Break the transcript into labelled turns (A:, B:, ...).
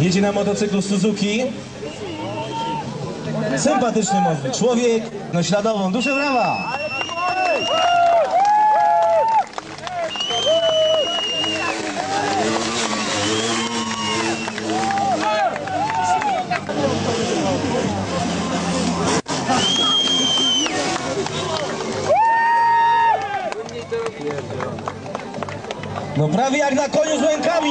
A: Jedzie na motocyklu Suzuki. Sympatyczny młody człowiek, no śladową, duże brawa! No prawie jak na koniu z łękami!